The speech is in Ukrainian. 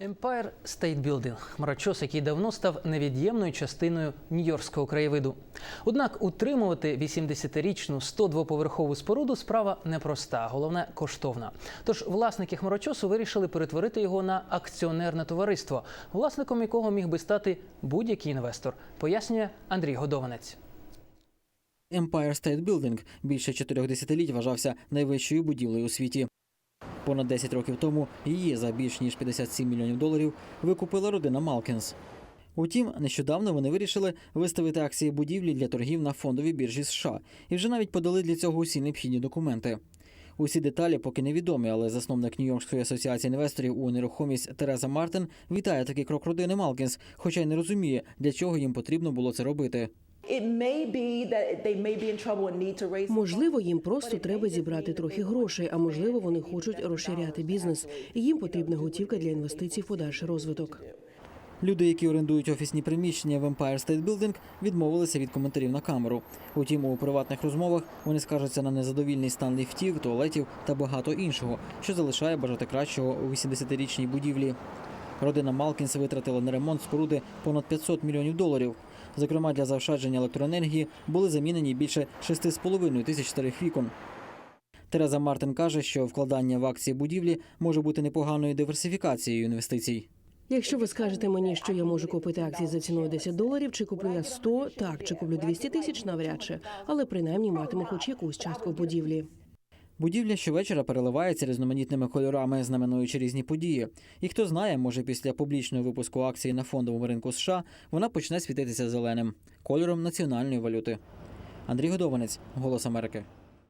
Empire State Building – хмарочос, який давно став невід'ємною частиною нью-йоркського краєвиду. Однак утримувати 80-річну 102-поверхову споруду справа непроста, головне коштовна. Тож власники хмарочосу вирішили перетворити його на акціонерне товариство, власником якого міг би стати будь-який інвестор, пояснює Андрій Годованець. Empire State Building більше чотирьох десятиліть вважався найвищою будівлею у світі. Понад 10 років тому її за більш ніж 57 мільйонів доларів викупила родина Малкінс. Утім, нещодавно вони вирішили виставити акції будівлі для торгів на фондовій біржі США і вже навіть подали для цього усі необхідні документи. Усі деталі поки невідомі, але засновник Нью-Йоркської асоціації інвесторів у нерухомість Тереза Мартин вітає такий крок родини Малкінс, хоча й не розуміє, для чого їм потрібно було це робити. It may be that they may be in trouble and need to raise. Можливо, їм просто треба зібрати трохи грошей, а можливо, вони хочуть розширяти бізнес. І їм потрібна готівка для інвестицій в подальший розвиток. Люди, які орендують офісні приміщення в Empire State Building, відмовилися від коментарів на камеру. Утім, у приватних розмовах вони скаржаться на незадовільний стан ліфтів, туалетів та багато іншого, що залишає бажати кращого у 80-річній будівлі. Родина Малкінс витратила на ремонт споруди понад 500 мільйонів доларів. Зокрема, для заощадження електроенергії були замінені більше 6,5 тисяч старих вікон. Тереза Мартин каже, що вкладання в акції будівлі може бути непоганою диверсифікацією інвестицій. Якщо ви скажете мені, що я можу купити акції за ціною 10 доларів, чи куплю я 100, так, чи куплю 200 тисяч, навряд чи, але принаймні матиму хоч якусь частку будівлі. Будівля щовечора переливається різноманітними кольорами, знаменуючи різні події. І хто знає, може після публічного випуску акції на фондовому ринку США вона почне світитися зеленим кольором національної валюти. Андрій Годованець, Голос Америки.